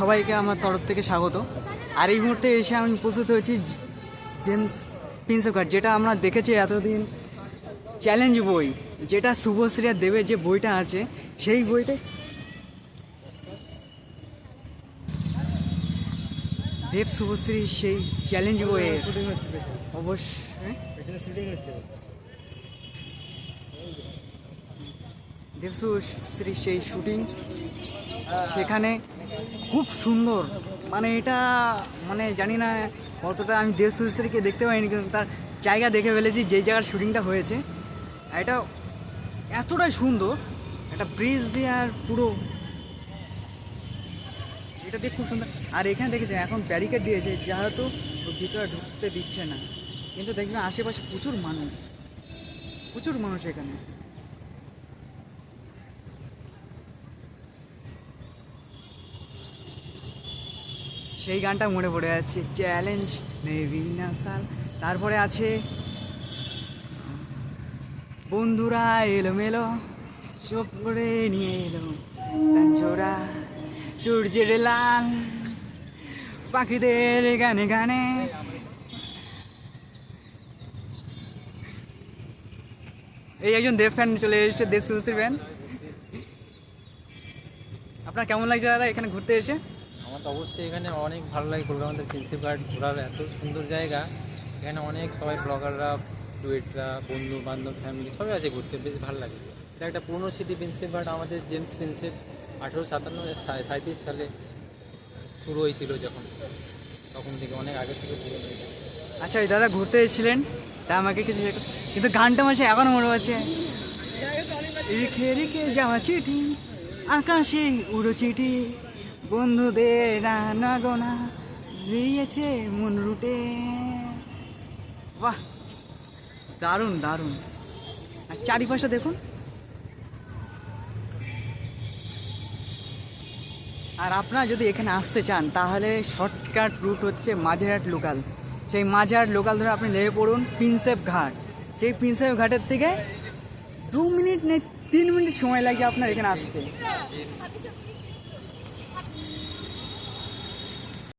সবাইকে আমার তরফ থেকে স্বাগত। আর এই মুহূর্তে এসে আমি উপস্থিত হয়েছি জেমস প্রিন্সেপ ঘাট যেটা আমরা দেখেছি এতদিন চ্যালেঞ্জ বই যেটা শুভশ্রী আর দেবের যে বইটা আছে সেই বইতে দেব শুভশ্রী সেই চ্যালেঞ্জ বইয়ে অবশ্যই। পেছনে শুটিং হচ্ছে। দেব শুভশ্রী সেই শুটিং সেখানে খুব সুন্দর। মানে এটা মানে জানি না কতটা আমি দেব শুভশ্রীকে দেখতে পাইনি, কিন্তু তার জায়গা দেখে ফেলেছি, যেই জায়গার শুটিংটা হয়েছে। এটা এতটাই সুন্দর, একটা ব্রিজ দিয়ে আর পুরো এটা দিয়ে খুব সুন্দর। আর এখানে দেখেছে, এখন ব্যারিকেড দিয়েছে, যেহেতু ভিতরে ঢুকতে দিচ্ছে না। কিন্তু দেখবেন আশেপাশে প্রচুর মানুষ প্রচুর মানুষ এখানে। সেই গানটা মনে পড়ে যাচ্ছে চ্যালেঞ্জ নেভি না সাল। তারপরে আছে, বন্ধুরা এলো মেলো সব করে নিয়ে এলো তাঞ্চোরা সূর্যের লাল, পাখিদের গানে গানে। এই একজন দেব ফ্যান চলে এসেছে, দেব সুশ্রী ফ্যান আপনার কেমন লাগছে দাদা এখানে ঘুরতে এসে? আমার তো অবশ্যই এখানে অনেক ভালো লাগে কলকাতার প্রিন্সিপ ঘাট ঘোরার এত সুন্দর জায়গা। এখানে অনেক সবাই ব্লগাররা ডুয়েটরা বন্ধু বান্ধব ফ্যামিলি সবাই আছে ঘুরতে বেশ ভালো লাগে। এটা একটা পুরনো স্মৃতি প্রিন্সিপ ঘাট আমাদের জেমস প্রিন্সিপ আঠেরো সাতান্ন সাঁত্রিশ সালে শুরু হয়েছিল যখন তখন থেকে অনেক আগে থেকে শুরু হয়েছে। আচ্ছা ওই দাদা ঘুরতে এসেছিলেন? তা আমাকে কিছু কিন্তু গানটা মাসে এখনও মনে হচ্ছে রেখে রেখে যাওয়া চিঠি আকাশে উড়ো চিঠি। বন্ধুদের রানা গোনা দিয়েছে মন রুটে। বাহ, দারুণ দারুণ। আর চারিপাশে দেখুন। আর আপনারা যদি এখানে আসতে চান, তাহলে শর্টকাট রুট হচ্ছে মাঝেরহাট লোকাল। সেই মাঝেরহাট লোকাল ধরে আপনি লেগে পড়ুন প্রিন্সেপ ঘাট। সেই প্রিন্সেপ ঘাটের থেকে দু মিনিট নেই, তিন মিনিট সময় লাগে আপনার এখানে আসতে।